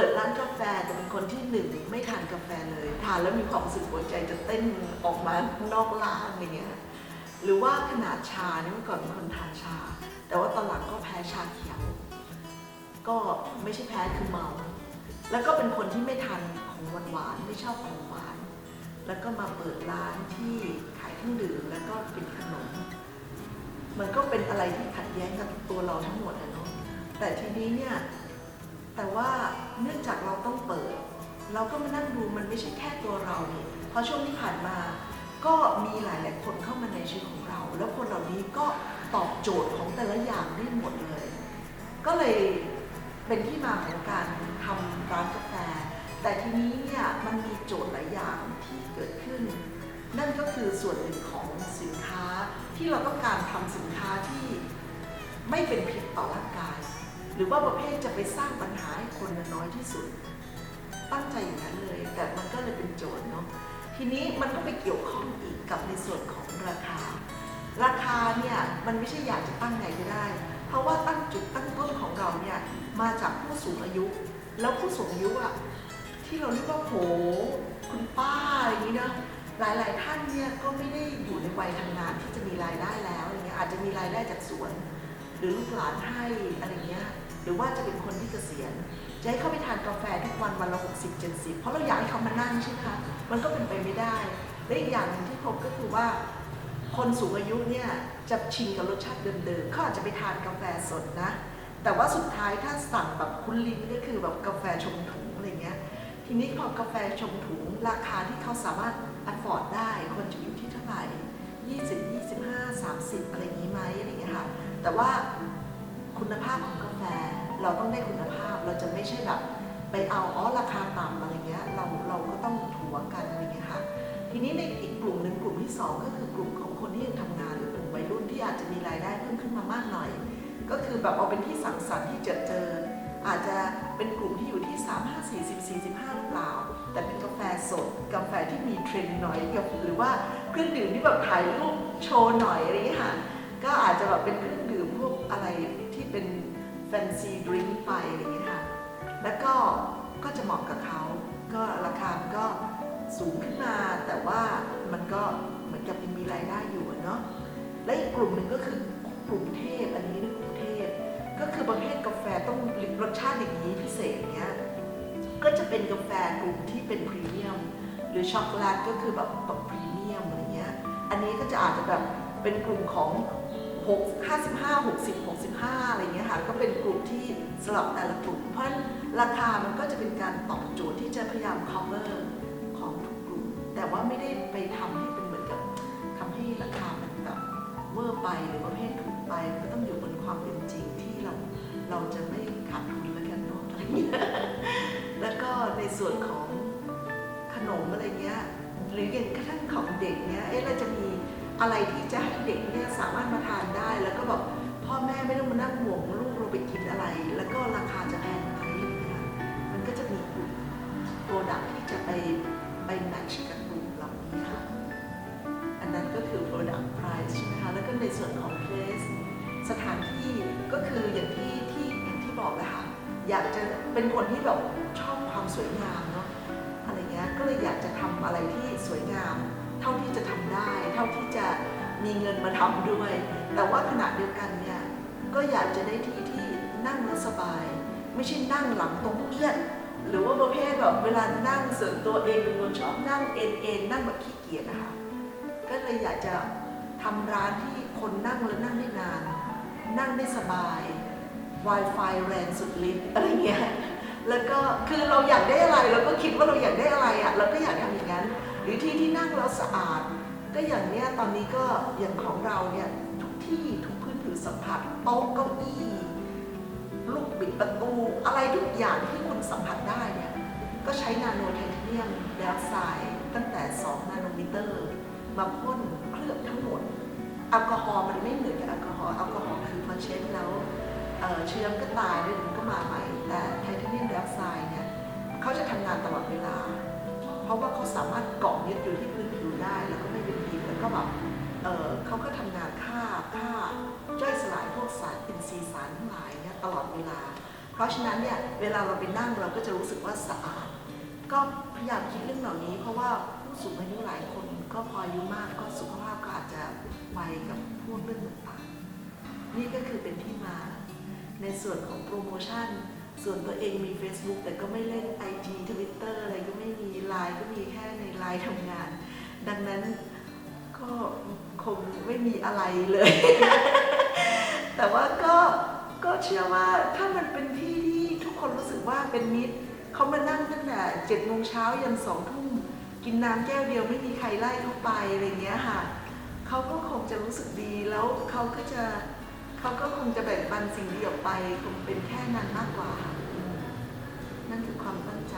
เปิดร้านกาแฟแต่เป็นคนที่หนึ่งไม่ทานกาแฟเลยทานแล้วมีความรู้สึกหัวใจจะเต้นออกมานอกร้านอย่างเงี้ยหรือว่าขนาดชาเนี่ยเมื่อก่อนเป็นคนทานชา แต่ว่าตอนหลังก็แพ้ชาเขียว ก็ไม่ใช่แพ้คือเมา แล้วก็เป็นคนที่ไม่ทานของหวานๆไม่ชอบของหวาน แล้วก็มาเปิดร้านที่ขายเครื่องดื่มแล้วก็เป็นขนม มันก็เป็นอะไรที่ขัดแย้งกับตัวเราทั้งหมดอะเนาะแต่ทีนี้เนี่ย แต่ว่าเนื่องจากเราต้องเปิด เราก็มานั่งดูมันไม่ใช่แค่ตัวเราเนี่ยเพราะช่วงที่ผ่านมาก็มีหลายๆคนเข้ามาในชีวิตของเรา แล้วคนเหล่านี้ก็ตอบโจทย์ของแต่ละอย่างได้หมดเลย ก็เลยเป็นที่มาของการทำร้านกาแฟ แต่ทีนี้เนี่ยมันมีโจทย์หลายอย่างที่เกิดขึ้น นั่นก็คือส่วนหนึ่งของสินค้าที่เราต้องการทำสินค้าที่ไม่เป็นพิษต่อร่างกาย หรือว่าประเภทจะไปสร้างปัญหาให้คนน้อยที่สุด ตั้งใจอย่างนั้นเลย แต่มันก็เลยเป็นโจทย์เนาะทีนี้มันก็ไปเกี่ยวข้องอีกกับในส่วนของราคา ราคาเนี่ยมันไม่ใช่อยากจะตั้งไหนก็ได้ เพราะว่าตั้งจุดตั้งต้นของเราเนี่ยมาจากผู้สูงอายุ แล้วผู้สูงอายุอะที่เราเรียกว่าโหคุณป้าอย่างนี้นะหลาย ๆ ท่านเนี่ยก็ไม่ได้อยู่ในวัยทำงานที่จะมีรายได้แล้วอย่างเงี้ยอาจจะมีรายได้จากสวน หรือลูกหลานให้อะไรเงี้ย รือว่าจะเป็นคนที่เกษียณจะให้เขาไปทานกาแฟทุกวันวันละ60 70 เพราะเราอยากให้เขามานั่งใช่ไหมคะมันก็เป็นไปไม่ได้ และอีกอย่างหนึ่งที่พบก็คือว่า คนสูงอายุเนี่ยจะชินกับรสชาติเดิมๆเขาอาจจะไปทานกาแฟสดนะ แต่ว่าสุดท้ายถ้าสั่งแบบคุ้นลิ้นก็คือแบบกาแฟชงถุงอะไรเงี้ยทีนี้พอกาแฟชงถุงราคาที่เขาสามารถ afford ได้ควรจะอยู่ที่เท่าไหร่20 25 30 อะไรอย่างนี้ไหมอะไรเงี้ยค่ะแต่ว่า คุณภาพของกาแฟ เราต้องได้คุณภาพเราจะไม่ใช่แบบไปเอาอ๋อราคาต่ำอะไรเงี้ยเราเราก็ต้องถัวกันอะไรเงี้ยค่ะทีนี้ในอีกกลุ่มหนึ่งกลุ่มที่สองก็คือกลุ่มของคนที่ยังทำงานหรือกลุ่มวัยรุ่นที่อาจจะมีรายได้เพิ่มขึ้นมามากหน่อย ก็คือแบบเอาเป็นที่สังสรรค์ที่เจอเจอ อาจจะเป็นกลุ่มที่อยู่ที่ 3 5 40 45หรือเปล่า แต่เป็นกาแฟสดกาแฟที่มีเทรนด์หน่อยกับหรือว่าเครื่องดื่มที่แบบถ่ายรูปโชว์หน่อยอะไรอย่างเงี้ยค่ะ ซีดริงก์ไปอะไรอย่างเงี้ยค่ะแล้วก็ก็จะเหมาะกับเขาก็ราคามันก็สูงขึ้นมาแต่ว่ามันก็เหมือนกับยังมีรายได้อยู่เนาะและอีกกลุ่มหนึ่งก็คือกลุ่มเทพอันนี้นะกลุ่มเทพก็คือประเภทกาแฟต้องรสชาติอย่างนี้พิเศษเนี้ยก็จะเป็นกาแฟกลุ่มที่เป็นพรีเมียม หรือช็อกโกแลตก็คือแบบแบบพรีเมียมอะไรเงี้ยอันนี้ก็จะอาจจะแบบเป็นกลุ่มของ 6 55 60 65 อะไรเงี้ยค่ะก็เป็นกลุ่มที่สลับแต่ละกลุ่ม เพราะราคามันก็จะเป็นการตอบโจทย์ที่จะพยายาม cover ของทุกกลุ่ม แต่ว่าไม่ได้ไปทำให้เป็นเหมือนกับทำให้ราคามันแบบเวอร์ไปหรือประเภทถูกไปก็ต้องอยู่บนความเป็นจริงที่เราเราจะไม่ขาดทุนแล้วกันเนาะอะไรเงี้ยแล้วก็ในส่วนของขนมอะไรเงี้ยหรืออย่างกระทั่งของเด็กเนี้ยเอ๊ะเราจะมีอะไรที่จะให้เด็กเนี่ยสามารถมาทาน อะไร แล้วก็ราคาจะแพงไหมอะไรเงี้ยมันก็จะมีกลุ่มโปรดักที่จะไปไปแมทช์กับกลุ่มเหล่านี้ค่ะ อันนั้นก็คือ product price ใช่ไหมคะ แล้วก็ในส่วนของ place สถานที่ก็คืออย่างที่ที่อย่างที่บอกเลยค่ะ อยากจะเป็นคนที่แบบชอบความสวยงามเนาะ อะไรเงี้ย ก็เลยอยากจะทำอะไรที่สวยงาม เท่าที่จะทำได้ เท่าที่จะมีเงินมาทำด้วย แต่ว่าขณะเดียวกันเนี่ย ก็อยากจะได้ที่ นั่งแล้วสบาย ไม่ใช่นั่งหลังตรงเอียนหรือว่าประเภทแบบเวลานั่งสริมตัวเองเป็นคนชอบนั่งเอ็นเอ็นนั่งแบบขี้เกียจนะคะก็เลยอยากจะทำร้านที่คนนั่งแล้วนั่งได้นาน นั่งได้สบาย Wi-Fi แรงสุดฤทธิ์อะไรเงี้ยแล้วก็คือเราอยากได้อะไรเราก็คิดว่าเราอยากได้อะไรอะเราก็อยากทำอย่างนั้น หรือที่ที่นั่งแล้วสะอาด ก็อย่างเนี้ยตอนนี้ก็อย่างของเราเนี่ยทุกที่ทุกพื้นผิวสัมผัสโต๊ะเก้าอี้ ลูกบิดประตูอะไรทุกอย่างที่คุณสัมผัสได้เนี่ยก็ใช้นาโนไทเทเนียมไดออกไซด์ตั้งแต่ 2 นาโนมิเตอร์มาพ่นเคลือบทั้งหมดแอลกอฮอล์มันไม่เหมือนกับแอลกอฮอล์แอลกอฮอล์คือพอเช็ดแล้วเชื้อก็ตายด้วยมันก็มาใหม่แต่ไทเทเนียมไดออกไซด์เนี่ยเขาจะทำงานตลอดเวลา เพราะว่าเขาสามารถเกาะยึดอยู่ที่พื้นผิวได้แล้วก็ไม่เป็นพิษแล้วก็แบบ เเขาก็ทำงานฆ่าฆ่าย่อยสลายพวกสารอินทรีย์สารทั้งหลายเนี่ยตลอดเวลา เพราะฉะนั้นเนี่ยเวลาเราไปนั่งเราก็จะรู้สึกว่าสะอาด ก็พยายามคิดเรื่องเหล่านี้ เพราะว่าผู้สูงอายุหลายคนก็พออายุมากก็สุขภาพก็อาจจะไวกับพวกเรื่องต่างๆนี่ก็คือเป็นที่มา ในส่วนของโปรโมชั่น ส่วนตัวเองมี Facebook แต่ก็ไม่เล่น IG Twitter อะไรก็ไม่มีไลน์ก็มีแค่ในไลน์ทำงาน ดังนั้นก็ งไม่มีอะไรเลย แต่ว่าก็ก็เชื่อว่าถ้ามันเป็นที่ที่ทุกคนรู้สึกว่าเป็นมิตรเขามานั่งตั้งแต่เจ็ดโมงเช้ายันสองทุ่มกินน้ำแก้วเดียวไม่มีใครไล่เขาไปอะไรเงี้ยค่ะเขาก็คงจะรู้สึกดีแล้วเขาก็จะเขาก็คงจะแบ่งปันสิ่งดีออกไป คงเป็นแค่นั้นมากกว่า นั่นคือความตั้งใจ